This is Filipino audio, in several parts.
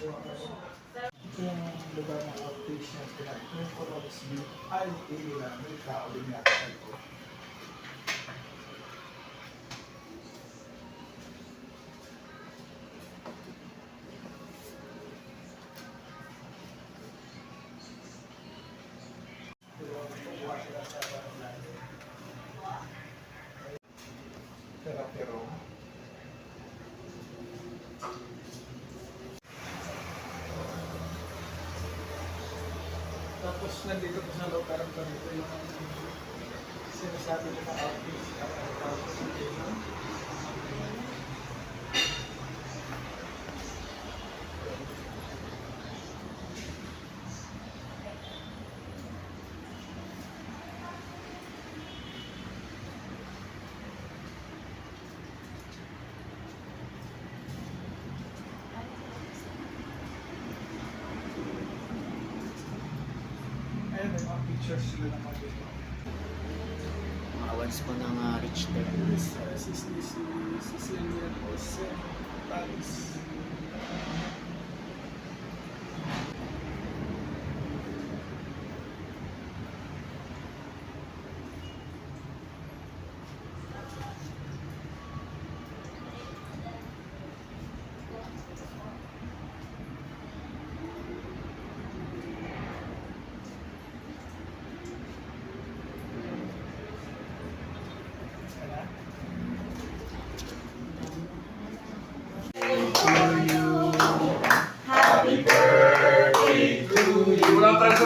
Ito yung lugar ng outpatient na yung Coronis View ay ili na may tao din yata Tapos nandito po sa loob parang ganito yung sinasabi ko na office. tapos Ayun, may mga pictures sila naman dito. Mga awards po ng uh, Richter. This, uh, si, si, si, Cecilia Jose Paris. Ayan.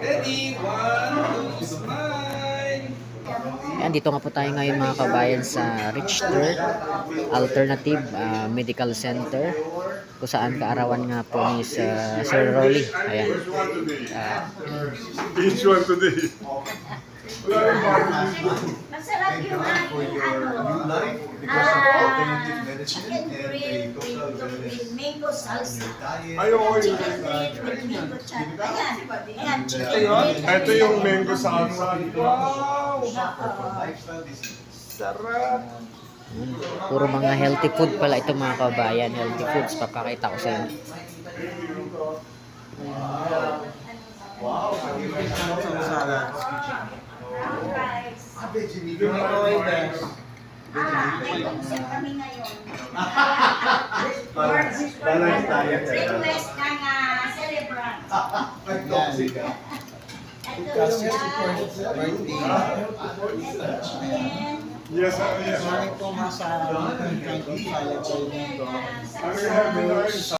Ready? One, two, smile! Ayan, dito nga po tayo ngayon mga kabayan sa Richter Alternative ah, Medical Center kung saan kaarawan nga po ni sa Sir Rolly. Ayan. Which one today? Ah, Each one today. Barbecue. Masarap yung aking ano. life because of Ah, alternative medicine chicken and a total wellness mango salsa. diet. Ay, oo, yun. Chicken grill with mango chat. Ayan. Ito yun? Ito yung mango salsa. Wow! for. Sarap! puro mga healthy food pala ito mga kabayan. Healthy foods. Papakita ko sa inyo. Wow, so you rice. Ah, may concept kami ngayon. Balance- balance diet. Request ng ah, celebrant. Ay, toxic ah. Ito Kasi yung si birthday. Yes, yes. Maraming po mga sa ah, Are you having?